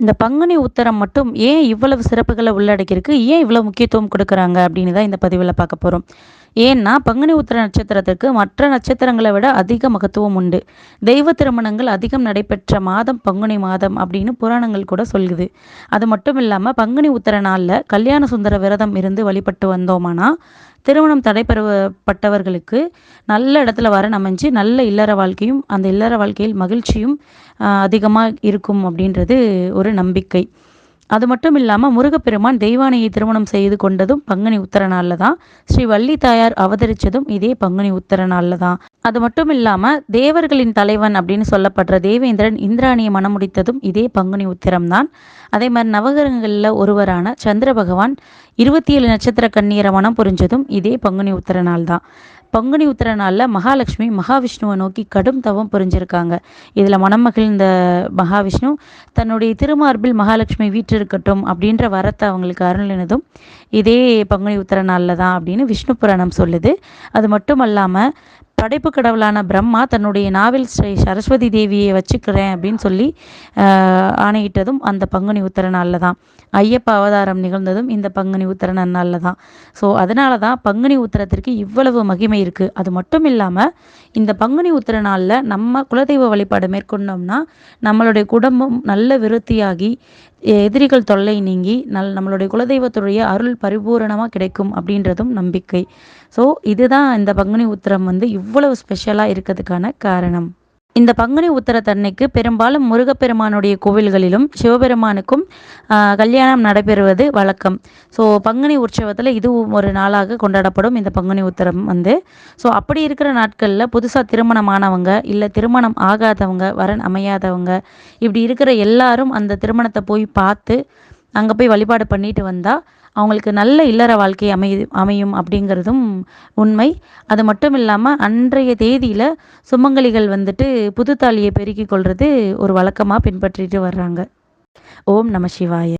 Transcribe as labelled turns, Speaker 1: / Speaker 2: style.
Speaker 1: இந்த பங்குனி உத்தரம் மட்டும் ஏன் இவ்வளவு சிறப்புகளை உள்ளடக்கியிருக்கு? ஏன் இவ்வளோ முக்கியத்துவம் கொடுக்குறாங்க? அப்படின்னு தான் இந்த பதிவில் பார்க்க போகிறோம் ஏன்னா பங்குனி உத்திர நட்சத்திரத்திற்கு மற்ற நட்சத்திரங்களை விட அதிக மகத்துவம் உண்டு. தெய்வ திருமணங்கள் அதிகம் நடைபெற்ற மாதம் பங்குனி மாதம் அப்படின்னு புராணங்கள் கூட சொல்லுது. அது மட்டும் இல்லாமல் பங்குனி உத்திர நாளில் கல்யாண சுந்தர விரதம் இருந்து வழிபட்டு வந்தோமானா திருமணம் தடைபெறப்பட்டவர்களுக்கு நல்ல இடத்துல வர அமைஞ்சு நல்ல இல்லற வாழ்க்கையும் அந்த இல்லற வாழ்க்கையில் மகிழ்ச்சியும் அதிகமாக இருக்கும் அப்படின்றது ஒரு நம்பிக்கை. அது மட்டும் இல்லாமல் முருகப்பெருமான் தெய்வானையை திருமணம் செய்து கொண்டதும் பங்குனி உத்தர நாளில் தான். ஸ்ரீ வள்ளி தாயார் அவதரித்ததும் இதே பங்குனி உத்தர நாளில் தான். அது மட்டும் இல்லாமல் தேவர்களின் தலைவன் அப்படின்னு சொல்லப்படுற தேவேந்திரன் இந்திராணியை மனமுடித்ததும் இதே பங்குனி உத்திரம் தான். அதே மாதிரி நவகிரகங்களில் ஒருவரான சந்திர பகவான் இருபத்தி ஏழு நட்சத்திர கண்ணீரை மனம் புரிஞ்சதும் இதே பங்குனி உத்திர நாள் தான். பங்குனி உத்திர நாளில் மகாலட்சுமி மகாவிஷ்ணுவை நோக்கி கடும் தவம் புரிஞ்சிருக்காங்க. இதில் மணமகிழ்ந்த மகாவிஷ்ணு தன்னுடைய திருமார்பில் மகாலட்சுமி வீற்றிருக்கட்டும் அப்படின்ற வரத்தை அவங்களுக்கு அருளினதும் இதே பங்குனி உத்திர நாளில் தான் அப்படின்னு விஷ்ணு புராணம் சொல்லுது. அது மட்டும் அல்லாமல் படைப்பு கடவுளான பிரம்மா தன்னுடைய நாவில் ஸ்ரீ சரஸ்வதி தேவியை வச்சுக்கிறேன் அப்படின்னு சொல்லி ஆணையிட்டதும் அந்த பங்குனி உத்தர நாளில் தான் ஐயப்ப அவதாரம் நிகழ்ந்ததும் இந்த பங்குனி உத்தர நாளில் தான் ஸோ அதனால தான் பங்குனி உத்தரத்திற்கு இவ்வளவு மகிமை இருக்குது அது மட்டும் இல்லாமல் இந்த பங்குனி உத்தர நாளில் நம்ம குலதெய்வ வழிபாடு மேற்கொண்டோம்னா நம்மளுடைய குடும்பம் நல்ல விருத்தியாகி எதிரிகள் தொல்லை நீங்கி நல் நம்மளுடைய குலதெய்வத்துடைய அருள் பரிபூரணமாக கிடைக்கும் அப்படின்றதும் நம்பிக்கை. ஸோ இதுதான் இந்த பங்குனி உத்திரம் வந்து இவ்வளவு ஸ்பெஷலாக இருக்கிறதுக்கான காரணம். இந்த பங்குனி உத்தரத்தன்னைக்கு பெரும்பாலும் முருகப்பெருமானுடைய கோவில்களிலும் சிவபெருமானுக்கும் கல்யாணம் நடைபெறுவது வழக்கம். ஸோ பங்குனி உற்சவத்தில் இதுவும் ஒரு நாளாக கொண்டாடப்படும் இந்த பங்குனி உத்தரம் வந்து. ஸோ அப்படி இருக்கிற நாட்களில் புதுசாக திருமணமானவங்க இல்லை திருமணம் ஆகாதவங்க வரன் அமையாதவங்க இப்படி இருக்கிற எல்லாரும் அந்த திருமணத்தை போய் பார்த்து அங்கே போய் வழிபாடு பண்ணிட்டு வந்தால் அவங்களுக்கு நல்ல இல்லற வாழ்க்கை அமையுது அமையும் அப்படிங்கிறதும் உண்மை. அது மட்டும் இல்லாமல் அன்றைய தேதியில் சுமங்கலிகள் வந்துட்டு புதுத்தாலியை பெருக்கிக் கொள்வது ஒரு வழக்கமாக பின்பற்றிட்டு வர்றாங்க. ஓம் நம சிவாய.